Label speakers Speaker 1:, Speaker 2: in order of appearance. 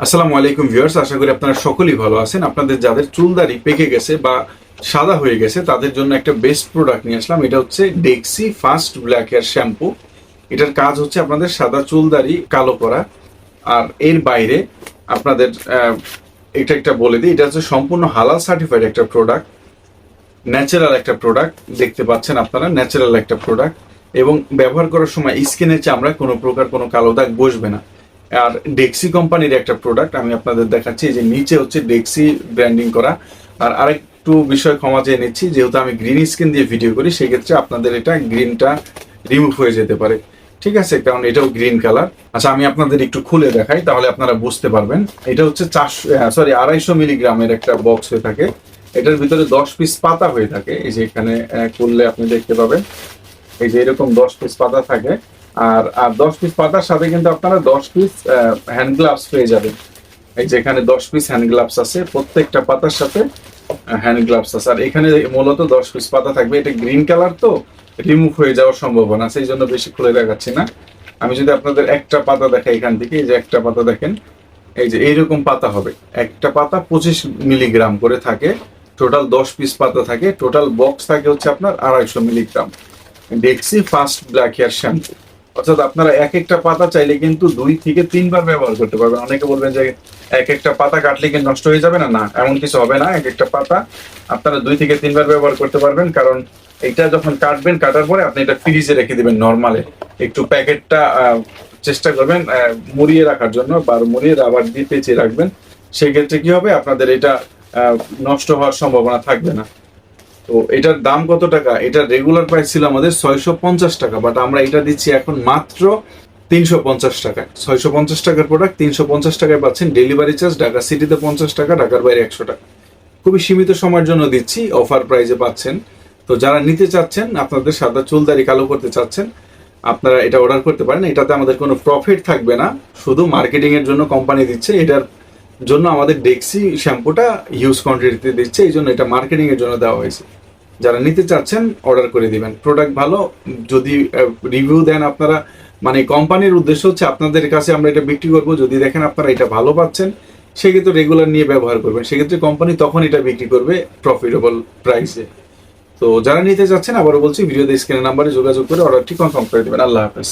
Speaker 1: আসসালামু আলাইকুম ভিউয়ার্স, আশা করি আপনারা সকলেই ভালো আছেন। আপনাদের যাদের চুলদারি পেকে গেছে বা সাদা হয়ে গেছে, তাদের জন্য একটা বেস্ট প্রোডাক্ট নিয়ে আসলাম। এটা হচ্ছে Dexe fast black hair shampoo এটার কাজ হচ্ছে আপনাদের সাদা চুলদারি, কালো করা। আর এর বাইরে আপনাদের এটা একটা বলে দিই, এটা হচ্ছে সম্পূর্ণ হালাল সার্টিফাইড একটা প্রোডাক্ট ন্যাচারাল একটা প্রোডাক্ট দেখতে পাচ্ছেন আপনারা ন্যাচারাল একটা প্রোডাক্ট এবং ব্যবহার করার সময় স্কিনের চামড়ায় কোনো প্রকার কোনো কালো দাগ বসবে না। আর ডেক্সি কোম্পানির একটা প্রোডাক্ট আমি আপনাদের দেখাচ্ছি যে নিচে হচ্ছে ডেক্সি ব্র্যান্ডিং করা। আর আরেকটু বিষয় ক্ষমা চেয়ে নিচ্ছি, যেহেতু আমি গ্রিন স্কিন দিয়ে ভিডিও করি, সেক্ষেত্রে আপনাদের এটা গ্রিনটা রিমুভ হয়ে যেতে পারে। ঠিক আছে? কারণ এটাও গ্রিন কালার আচ্ছা আমি আপনাদের একটু খুলে দেখাই, তাহলে আপনারা বুঝতে পারবেন। এটা হচ্ছে চারশো সরি আড়াইশো মিলিগ্রামের একটা বক্স হয়ে থাকে। এটার ভিতরে দশ পিস পাতা হয়ে থাকে। এই যে এখানে খুললে আপনি দেখতে পাবেন। এই যে এরকম দশ পিস পাতা থাকে। আর আর দশ পিস পাতার সাথে কিন্তু আপনারা দশ পিস হ্যান্ড গ্লাভস পেয়ে যাবেন। এই যে এখানে দশ পিস হ্যান্ড গ্লাভস আছে, প্রত্যেকটা পাতার সাথে হ্যান্ড গ্লাভস আছে। আর এখানে মূলত দশ পিস পাতা থাকবে। এটা গ্রিন কালার তো রিমুভ হয়ে যাওয়ার সম্ভাবনা এই জন্য বেশি খুলে দেখাচ্ছি না। আমি যদি আপনাদের একটা পাতা দেখাই এখান থেকে, এই যে একটা পাতা দেখেন, এই যে এইরকম পাতা হবে। একটা পাতা পঁচিশ মিলিগ্রাম করে থাকে টোটাল দশ পিস পাতা থাকে টোটাল বক্স থাকে হচ্ছে আপনার আড়াইশো milligram Dexe first black hair shampoo অর্থাৎ আপনারা এক একটা পাতা চাইলে কিন্তু দুই থেকে তিনবার ব্যবহার করতে পারবেন। অনেকে বলবেন যে এক একটা পাতা কাটলে কি নষ্ট হয়ে যাবে? না না, এমন কিছু হবে না। এক একটা পাতা আপনারা দুই থেকে তিনবার ব্যবহার করতে পারবেন। কারণ এটা যখন কাটবেন, কাটার পরে আপনি এটা ফ্রিজে রেখে দিবেন নর্মালে। একটু প্যাকেটটা চেষ্টা করবেন মুড়িয়ে রাখার জন্য বা মুড়িয়ে আবার দিয়ে পেঁচিয়ে রাখবেন। সেক্ষেত্রে কি হবে? আপনাদের এটা নষ্ট হওয়ার সম্ভাবনা থাকবে না। তো এটার দাম কত টাকা? এটা রেগুলার প্রাইস ছিল আমাদের ছয়শো পঞ্চাশ টাকা বাট আমরা এটা দিচ্ছি এখন মাত্র তিনশো পঞ্চাশ টাকায়। ছয়শো পঞ্চাশ টাকার প্রোডাক্ট তিনশো পঞ্চাশ টাকায় পাচ্ছেন ডেলিভারি চার্জ ঢাকা সিটিতে পঞ্চাশ টাকা, ঢাকার বাইরে একশো টাকা। খুবই সীমিত সময়ের জন্য দিচ্ছি অফার প্রাইজে পাচ্ছেন। তো যারা নিতে চাচ্ছেন, আপনাদের সাদা চুলদারি কালো করতে চাচ্ছেন, আপনারা এটা অর্ডার করতে পারেন। এটাতে আমাদের কোনো প্রফিট থাকবে না, শুধু মার্কেটিংয়ের জন্য কোম্পানি দিচ্ছে। এটার জন্য আমাদের ডেক্সি শ্যাম্পুটা হিউজ কোয়ান্টিটিতে দিচ্ছে এই জন্য এটা মার্কেটিং এর জন্য দেওয়া হয়েছে। যারা নিতে চাচ্ছেন অর্ডার করে দিবেন। প্রোডাক্ট ভালো, যদি রিভিউ দেন আপনারা মানে কোম্পানির উদ্দেশ্য হচ্ছে আপনাদের কাছে আমরা এটা বিক্রি করব। যদি দেখেন আপনারা এটা ভালো পাচ্ছেন, সেক্ষেত্রে রেগুলার নিয়ে ব্যবহার করবেন। সেক্ষেত্রে কোম্পানি তখন এটা বিক্রি করবে প্রফিটেবল প্রাইসে তো যারা নিতে চাচ্ছেন, আবারও বলছি, ভিডিওতে স্ক্রিনের নাম্বারে যোগাযোগ করে অর্ডারটি কনফার্ম করে দেবেন। আল্লাহ হাফেজ।